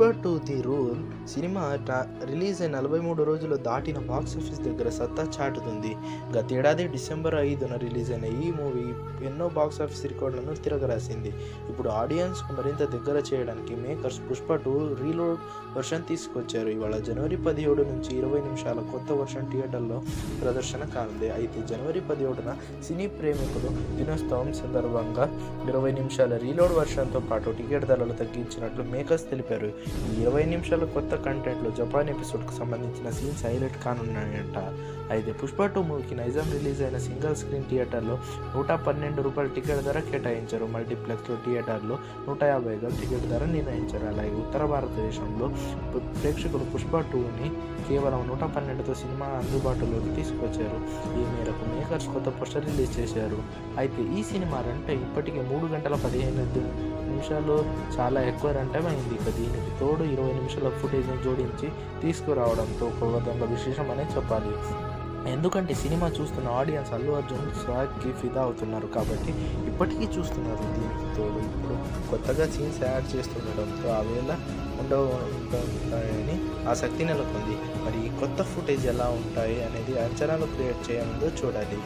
Pushpa two the rule cinema release అయిన నలభై మూడు రోజులు దాటిన బాక్స్ ఆఫీస్ దగ్గర సత్తా చాటుతుంది. గతేడాది డిసెంబర్ ఐదున రిలీజ్ అయిన ఈ మూవీ ఎన్నో బాక్స్ ఆఫీస్ రికార్డులను తిరగరాసింది. ఇప్పుడు ఆడియన్స్కు మరింత దగ్గర చేయడానికి makers Pushpa two reload version తీసుకొచ్చారు. ఇవాళ జనవరి పదిహేడు నుంచి ఇరవై నిమిషాల కొత్త వర్షన్ థియేటర్లో ప్రదర్శన కానుంది. అయితే జనవరి పదిహేడున సినీ ప్రేమికులు దినోత్సవం సందర్భంగా ఇరవై నిమిషాల రీలోడ్ వర్షన్తో పాటు టికెట్ ధరలు తగ్గించినట్లు మేకర్స్ తెలిపారు. ఈ ఇరవై నిమిషాల కొత్త కంటెంట్లో జపాన్ ఎపిసోడ్కు సంబంధించిన సీన్స్ హైలైట్ కానున్నాయంట. అయితే పుష్ప టూ మూవీకి నైజాం రిలీజ్ అయిన సింగిల్ స్క్రీన్ థియేటర్లో నూట పన్నెండు రూపాయల టికెట్ ధర కేటాయించారు. మల్టీప్లెక్స్లో థియేటర్లో నూట యాభై ఐదు టికెట్ ధర నిర్ణయించారు. అలాగే ఉత్తర భారతదేశంలో ప్రేక్షకులు పుష్ప టూని కేవలం నూట పన్నెండుతో సినిమా అందుబాటులోకి తీసుకొచ్చారు ఈ మేరకు మేకర్స్ కొత్త పోస్టర్ రిలీజ్ చేశారు. అయితే ఈ సినిమా రంటే ఇప్పటికే మూడు గంటల పదిహేను నిమిషాలు చాలా ఎక్కువ రన్ అయింది. ఇక దీనికి తోడు ఇరవై నిమిషాల ఫుటేజ్ని జోడించి తీసుకురావడంతో ఒక విధంగా విశేషమనే చెప్పాలి. ఎందుకంటే సినిమా చూస్తున్న ఆడియన్స్ అల్లు అర్జున్ స్వాగ్కి ఫిదా అవుతున్నారు కాబట్టి ఇప్పటికీ చూస్తున్నారు. దీనికి తోడు ఇప్పుడు కొత్తగా సీన్స్ యాడ్ చేస్తుండడంతో ఆ వేళ ఉండవు ఉంటాయని ఆసక్తి నెలకొంది. మరి ఈ కొత్త ఫుటేజ్ ఎలా ఉంటాయి అనేది అంచనాలు క్రియేట్ చేయడంతో చూడాలి.